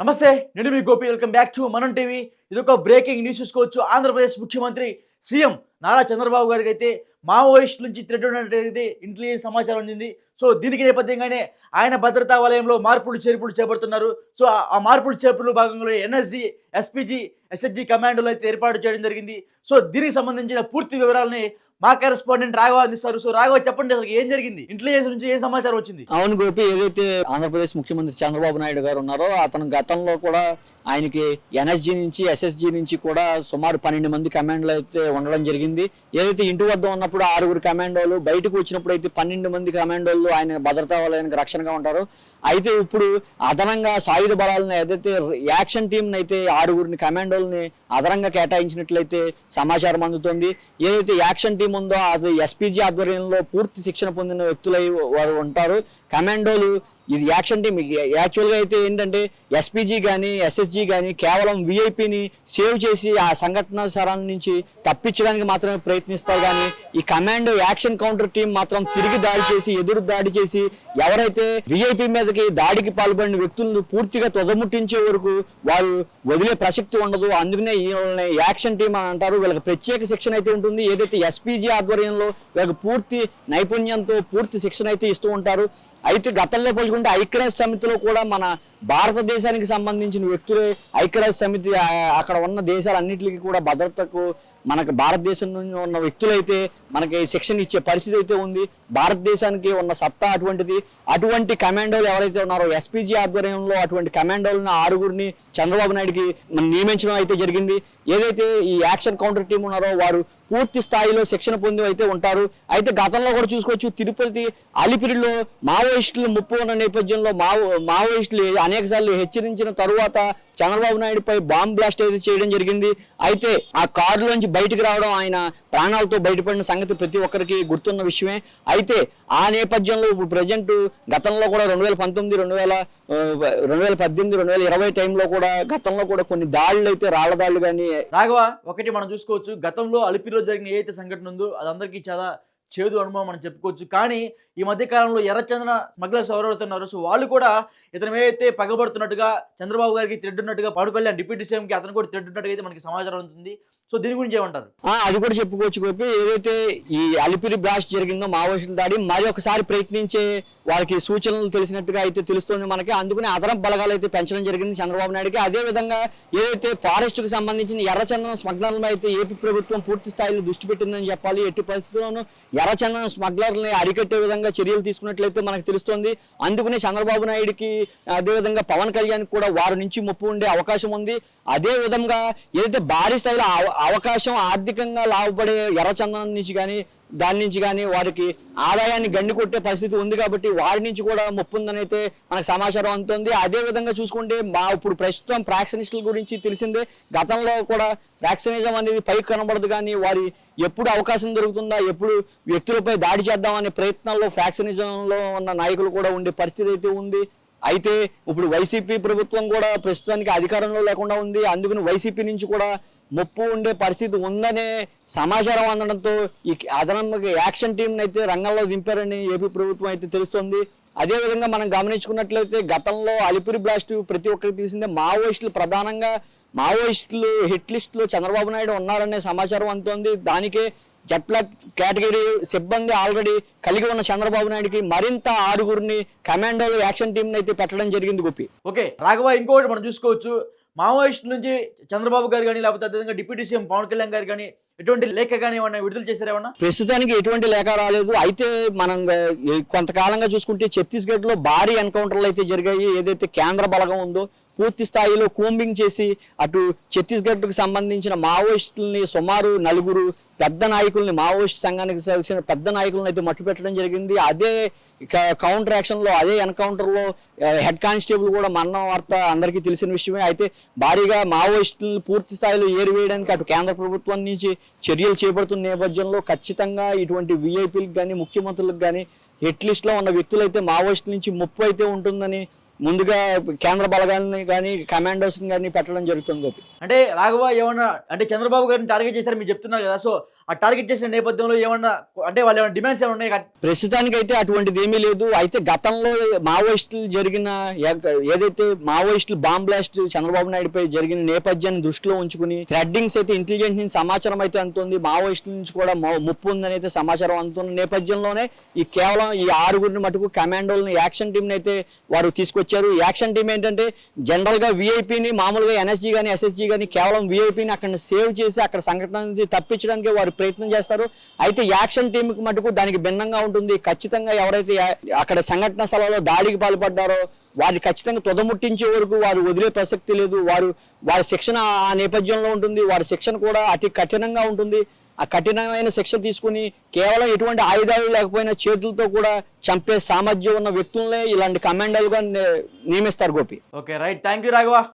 నమస్తే నేను మీ Gopi. Welcome back to Manam TV ఇది ఒక బ్రేకింగ్ న్యూస్ చూసుకోవచ్చు. ఆంధ్రప్రదేశ్ ముఖ్యమంత్రి సీఎం నారా చంద్రబాబు గారికి అయితే మావోయిస్ట్ నుంచి థ్రెట్ ఇంటెలిజెన్స్ సమాచారం అందింది. సో దీనికి నేపథ్యంగానే ఆయన భద్రతా వలయంలో మార్పులు చేర్పులు చేపడుతున్నారు. సో ఆ- మార్పులు చేర్పులు భాగంలో ఎన్ఎస్జి ఎస్పీజీ ఎస్ఎస్జి కమాండోలు అయితే ఏర్పాటు చేయడం జరిగింది. సో దీనికి సంబంధించిన పూర్తి వివరాలని మా కరెస్పాండెంట్ రాఘవ అందిస్తారు సో రాఘవ చెప్పండి అసలు ఏం జరిగింది? ఇంటెలిజెన్స్ నుంచి ఏ సమాచారం వచ్చింది? అవును గోపి ఏదైతే ఆంధ్రప్రదేశ్ ముఖ్యమంత్రి చంద్రబాబు నాయుడు గారు ఉన్నారో అతను గతంలో కూడా ఆయనకి ఎన్ఎస్జి నుంచి ఎస్ఎస్జి నుంచి కూడా సుమారు పన్నెండు మంది కమాండ్లు అయితే ఉండడం జరిగింది. ఏదైతే ఇంటి వద్ద ఉన్నప్పుడు ఆరుగురు కమాండోలు బయటకు వచ్చినప్పుడు అయితే పన్నెండు మంది కమాండోలు ఆయన భద్రతా వలయానికి రక్షణగా ఉంటారు. అయితే ఇప్పుడు అదనంగా సాయుధ బలాలను ఏదైతే యాక్షన్ టీంని అయితే ఆరుగురిని కమాండోల్ని అదనంగా కేటాయించినట్లయితే సమాచారం అందుతోంది. ఏదైతే యాక్షన్ టీం ఉందో అది ఎస్పీజీ ఆధ్వర్యంలో పూర్తి శిక్షణ పొందిన వ్యక్తులై వారు ఉంటారు. కమాండోలు ఇది యాక్షన్ టీం యాక్చువల్గా అయితే ఏంటంటే ఎస్పీజీ కానీ ఎస్ఎస్జీ కానీ కేవలం విఐపిని సేవ్ చేసి ఆ సంఘటన స్థలం నుంచి తప్పించడానికి మాత్రమే ప్రయత్నిస్తారు కానీ ఈ కమాండో యాక్షన్ కౌంటర్ టీం మాత్రం తిరిగి దాడి చేసి ఎదురు దాడి చేసి ఎవరైతే విఐపి మీదకి దాడికి పాల్పడిన వ్యక్తులను పూర్తిగా తొదముట్టించే వరకు వారు వదిలే ప్రసక్తి ఉండదు. అందుకనే వీళ్ళని యాక్షన్ టీం అని అంటారు. వీళ్ళకి ప్రత్యేక శిక్షణ అయితే ఉంటుంది. ఏదైతే ఎస్పీజీ ఆధ్వర్యంలో వీళ్ళకి పూర్తి నైపుణ్యంతో పూర్తి శిక్షణ అయితే ఇస్తూ ఉంటారు. అయితే గతంలో పోల్చుకుంటే ఐక్యరాజ్య సమితిలో కూడా మన భారతదేశానికి సంబంధించిన వ్యక్తులే ఐక్యరాజ్య సమితి అక్కడ ఉన్న దేశాలన్నింటికి కూడా భద్రతకు మనకు భారతదేశం నుంచి ఉన్న వ్యక్తులైతే మనకి శిక్షణ ఇచ్చే పరిస్థితి అయితే ఉంది. భారతదేశానికి ఉన్న సత్తా అటువంటిది. అటువంటి కమాండోలు ఎవరైతే ఉన్నారో ఎస్పీజీ ఆధ్వర్యంలో అటువంటి కమాండోలను ఆరుగురిని చంద్రబాబు నాయుడుకి నియమించడం అయితే జరిగింది. ఏదైతే ఈ యాక్షన్ కౌంటర్ టీం ఉన్నారో వారు పూర్తి స్థాయిలో శిక్షణ పొంది అయితే ఉంటారు. అయితే గతంలో కూడా చూసుకోవచ్చు తిరుపతి అలిపిరిలో మావోయిస్టులు ముప్పు ఉన్న నేపథ్యంలో మావో మావోయిస్టులు అనేకసార్లు హెచ్చరించిన తరువాత చంద్రబాబు నాయుడుపై బాంబ్ బ్లాస్ట్ అయితే చేయడం జరిగింది. అయితే ఆ కారులోంచి బయటకు రావడం ఆయన ప్రాణాలతో బయటపడిన సంగతి ప్రతి ఒక్కరికి గుర్తున్న విషయమే. అయితే ఆ నేపథ్యంలో ఇప్పుడు ప్రజెంట్ గతంలో కూడా రెండు వేల పంతొమ్మిది రెండు వేల రెండు వేల పద్దెనిమిది రెండు వేల ఇరవై టైంలో కూడా గతంలో కూడా కొన్ని దాడులు అయితే రాళ్ళ దాడులు కానీ రాఘవ ఒకటి మనం చూసుకోవచ్చు. గతంలో అలిపిరిలో జరిగిన ఏదైతే సంఘటన ఉందో అది అందరికీ చాలా చేదు అనుభవం మనం చెప్పుకోవచ్చు. కానీ ఈ మధ్యకాలంలో ఎర్రచంద్ర ఎర్రచందన స్మగ్లర్స్ ఎవరవుతున్నారు సో వాళ్ళు కూడా ఇతను ఏదైతే పగబడుతున్నట్టుగా చంద్రబాబు గారికి థ్రెడ్ ఉన్నట్టుగా పవన్ కళ్యాణ్ డిప్యూటీ సీఎంకి అతను కూడా థ్రెడ్ ఉన్నట్టుగా అయితే మనకి సమాచారం ఉంటుంది సో దీని గురించి ఏమంటారు? అది కూడా చెప్పుకోవచ్చు గోపి. ఏదైతే ఈ అలిపిరి బ్లాస్ట్ జరిగిందో మావోయిస్టుల దాడి మరి ఒకసారి ప్రయత్నించే వాళ్ళకి సూచనలు తెలిసినట్టుగా అయితే తెలుస్తుంది మనకి. అందుకునే అదనపు బలగాలు అయితే పెంచడం జరిగింది చంద్రబాబు నాయుడుకి. అదే విధంగా ఏదైతే ఫారెస్ట్కు సంబంధించిన ఎర్రచందనం స్మగ్లర్ల అయితే ఏపీ ప్రభుత్వం పూర్తి స్థాయిలో దృష్టి పెట్టిందని చెప్పాలి. ఎట్టి పరిస్థితుల్లోనూ ఎర్రచందనం స్మగ్లర్ని అరికట్టే విధంగా చర్యలు తీసుకున్నట్లయితే మనకు తెలుస్తుంది. అందుకనే చంద్రబాబు నాయుడుకి అదేవిధంగా పవన్ కళ్యాణ్ కూడా వారి నుంచి ముప్పు ఉండే అవకాశం ఉంది. అదే విధంగా ఏదైతే భారీ స్థాయిలో అవ- అవకాశం ఆర్థికంగా లాభపడే ఎర్రచందనం నుంచి కానీ దాని నుంచి కానీ వారికి ఆదాయాన్ని గండి కొట్టే పరిస్థితి ఉంది కాబట్టి వారి నుంచి కూడా ముప్పు ఉందని అయితే మనకు సమాచారం అందుతుంది. అదే విధంగా చూసుకుంటే మా ఇప్పుడు ప్రస్తుతం ప్రాక్సినిస్టుల గురించి తెలిసిందే. గతంలో కూడా ప్రాక్సినిజం అనేది పైకి కనబడదు కానీ వారి ఎప్పుడు అవకాశం దొరుకుతుందా ఎప్పుడు వ్యక్తులపై దాడి చేద్దామనే ప్రయత్నాల్లో ఫ్యాక్షనిజంలో ఉన్న నాయకులు కూడా ఉండే పరిస్థితి అయితే ఉంది. అయితే ఇప్పుడు వైసీపీ ప్రభుత్వం కూడా ప్రస్తుతానికి అధికారంలో లేకుండా ఉంది. అందుకని వైసీపీ నుంచి కూడా ముప్పు ఉండే పరిస్థితి ఉందనే సమాచారం అందడంతో ఈ అదనంగా యాక్షన్ టీంని అయితే రంగంలో దింపారని ఏపీ ప్రభుత్వం అయితే తెలుస్తోంది. అదేవిధంగా మనం గమనించుకున్నట్లయితే గతంలో అలిపిరి బ్లాస్ట్ ప్రతి ఒక్కరికి తెలిసిందే. మావోయిస్టులు ప్రధానంగా మావోయిస్టులు హిట్ లిస్టులో చంద్రబాబు నాయుడు ఉన్నారనే సమాచారం అందుతోంది. దానికే జట్ల కేటగిరీ సిబ్బంది ఆల్రెడీ కలిగి ఉన్న చంద్రబాబు నాయుడుకి మరింత ఆరుగురిని కమాండోలు యాక్షన్ టీంని అయితే పెట్టడం జరిగింది గోపి. ఓకే రాఘవ ఇంకొకటి మనం చూసుకోవచ్చు. మావోయిస్ట్ నుంచి చంద్రబాబు గారు కానీ లేకపోతే అదేవిధంగా డిప్యూటీ సీఎం పవన్ కళ్యాణ్ గారు కానీ ఎటువంటి లేఖ కానీ ఏమన్నా విడుదల చేశారేమన్నా ప్రస్తుతానికి ఎటువంటి లేఖ రాలేదు. అయితే మనం కొంతకాలంగా చూసుకుంటే ఛత్తీస్గఢ్లో భారీ ఎన్కౌంటర్లు అయితే జరిగాయి. ఏదైతే కేంద్ర బలగం ఉందో పూర్తి స్థాయిలో కూంబింగ్ చేసి అటు ఛత్తీస్గఢ్కు సంబంధించిన మావోయిస్టులని సుమారు నలుగురు పెద్ద నాయకుల్ని మావోయిస్ట్ సంఘానికి తెలిసిన పెద్ద నాయకులను అయితే మట్టు పెట్టడం జరిగింది. అదే కౌంటర్ యాక్షన్లో అదే ఎన్కౌంటర్లో హెడ్ కానిస్టేబుల్ కూడా మరణం వార్త అందరికీ తెలిసిన విషయమే. అయితే భారీగా మావోయిస్టులను పూర్తి స్థాయిలో ఏరివేయడానికి అటు కేంద్ర ప్రభుత్వం నుంచి చర్యలు చేపడుతున్న నేపథ్యంలో ఖచ్చితంగా ఇటువంటి విఐపీలకు కానీ ముఖ్యమంత్రులకు కానీ హిట్ లిస్ట్లో ఉన్న వ్యక్తులైతే మావోయిస్టుల నుంచి ముప్పు అయితే ఉంటుందని ముందుగా కేంద్ర బలగాల్ని కానీ కమాండోస్ కానీ పెట్టడం జరుగుతుంది గోపి. అంటే రాఘవ ఏమన్నా అంటే చంద్రబాబు గారిని టార్గెట్ చేశారు మీరు చెప్తున్నారు కదా సో ఆ టార్గెట్ చేసిన నేపథ్యంలో ఏమన్నా అంటే వాళ్ళు ఏమైనా డిమాండ్స్ ఏమైనా ఉన్నాయి? ప్రస్తుతానికి అయితే అటువంటిది ఏమీ లేదు. అయితే గతంలో మావోయిస్టులు జరిగిన ఏదైతే మావోయిస్టులు బాంబ్ బ్లాస్ట్ చంద్రబాబు నాయుడుపై జరిగిన నేపథ్యాన్ని దృష్టిలో ఉంచుకుని థ్రెడ్డింగ్స్ అయితే ఇంటెలిజెన్స్ నుంచి సమాచారం అయితే అందుతుంది. మావోయిస్టుల నుంచి కూడా ముప్పు ఉందని అయితే సమాచారం అందుతున్న నేపథ్యంలోనే ఈ కేవలం ఈ ఆరుగురిని మటుకు కమాండోలని యాక్షన్ టీంని అయితే వారు వచ్చారు. యాక్షన్ టీం ఏంటంటే జనరల్గా వీఐపీని మామూలుగా ఎన్ఎస్జీ కానీ ఎస్ఎస్జీ కానీ కేవలం వీఐపీని అక్కడ సేవ్ చేసి అక్కడ సంఘటన నుంచి తప్పించడానికి వారు ప్రయత్నం చేస్తారు. అయితే యాక్షన్ టీంకి మటుకు దానికి భిన్నంగా ఉంటుంది. ఖచ్చితంగా ఎవరైతే అక్కడ సంఘటన స్థలంలో దాడికి పాల్పడ్డారో వారిని ఖచ్చితంగా తుదముట్టించే వరకు వారు వదిలే ప్రసక్తి లేదు. వారు వారి శిక్షణ ఆ నేపథ్యంలో ఉంటుంది. వారి శిక్షణ కూడా అతి కఠినంగా ఉంటుంది. ఆ కఠినమైన శిక్ష తీసుకుని కేవలం ఎటువంటి ఆయుధాలు లేకపోయినా చేతులతో కూడా చంపే సామర్థ్యం ఉన్న వ్యక్తులనే ఇలాంటి కమాండర్లుగా నియమిస్తారు Gopi. Okay right thank you Raghava